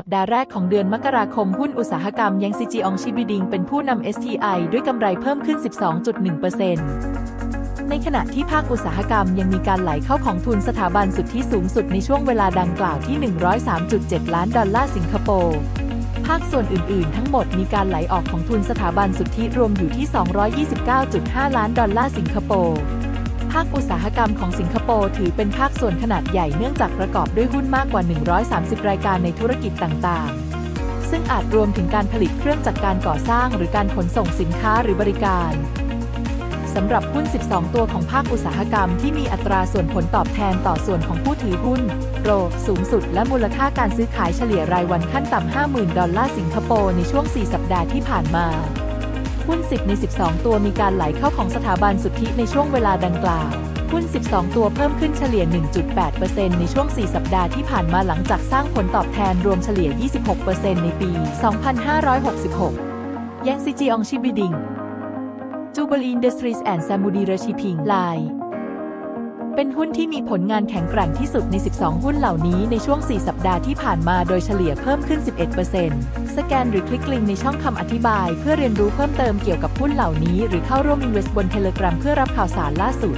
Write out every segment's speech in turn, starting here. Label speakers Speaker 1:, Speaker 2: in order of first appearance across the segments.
Speaker 1: สัปดาห์แรกของเดือนมกราคมหุ้นอุตสาหกรรมยังซีจีองชิบิดิงเป็นผู้นำ STI ด้วยกำไรเพิ่มขึ้น 12.1%ในขณะที่ภาคอุตสาหกรรมยังมีการไหลเข้าของทุนสถาบันสุดทธิสูงสุดในช่วงเวลาดังกล่าวที่ 103.7 ล้านดอลลาร์สิงคโปร์ภาคส่วนอื่น ๆ ทั้งหมดมีการไหลออกของทุนสถาบันสุทธิรวมอยู่ที่ 229.5 ล้านดอลลาร์สิงคโปร์ ภาคอุตสาหกรรมของสิงคโปร์ถือเป็นภาคส่วนขนาดใหญ่เนื่องจากประกอบด้วยหุ้นมากกว่า 130 รายการในธุรกิจต่างๆ ซึ่งอาจรวมถึงการผลิตเครื่องจักรการก่อสร้าง หรือการขนส่งสินค้าหรือบริการสำหรับหุ้น 12 ตัวของภาคอุตสาหกรรมที่มีอัตราส่วนผลตอบแทนต่อส่วนของผู้ถือหุ้นโรสูงสุดและมูลค่าการซื้อขายเฉลี่ยรายวันขั้นต่ำ 50,000 ดอลลาร์สิงคโปร์ในช่วง 4 สัปดาห์ที่ผ่านมา หุ้น 10 ใน 12 ตัวมีการไหลเข้าของสถาบันสุทธิในช่วงเวลาดังกล่าว หุ้น 12 ตัวเพิ่มขึ้นเฉลี่ย 1.8%ในช่วง 4 สัปดาห์ที่ผ่านมาหลังจากสร้างผลตอบแทนรวมเฉลี่ย 26%ในปี 2566 ยังซีจีองชิบิดิงจูเบลีอินดัสทรีสแอนด์ซามูดีราชิพิงไล เป็นหุ้นที่มีผลงานแข็งแกร่งที่สุดใน 12 หุ้นเหล่านี้ในช่วง 4 สัปดาห์ที่ผ่านมาโดยเฉลี่ยเพิ่มขึ้น 11%สแกนหรือคลิกลิงในช่องคำอธิบาย เพื่อเรียนรู้เพิ่มเติมเกี่ยวกับหุ้นเหล่านี้ หรือเข้าร่วม Invest บน Telegram เพื่อรับข่าวสารล่าสุด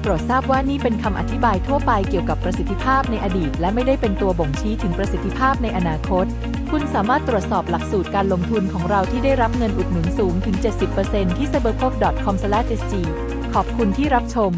Speaker 1: โปรดทราบว่านี่เป็นคำอธิบายทั่วไปเกี่ยวกับประสิทธิภาพในอดีต และไม่ได้เป็นตัวบ่งชี้ถึงประสิทธิภาพในอนาคต คุณสามารถตรวจสอบหลักสูตรการลงทุนของเราที่ได้รับเงินอุดหนุนสูงถึง 70%ที่ c y b e r c o p c o m s g ขอบคุณที่รับชม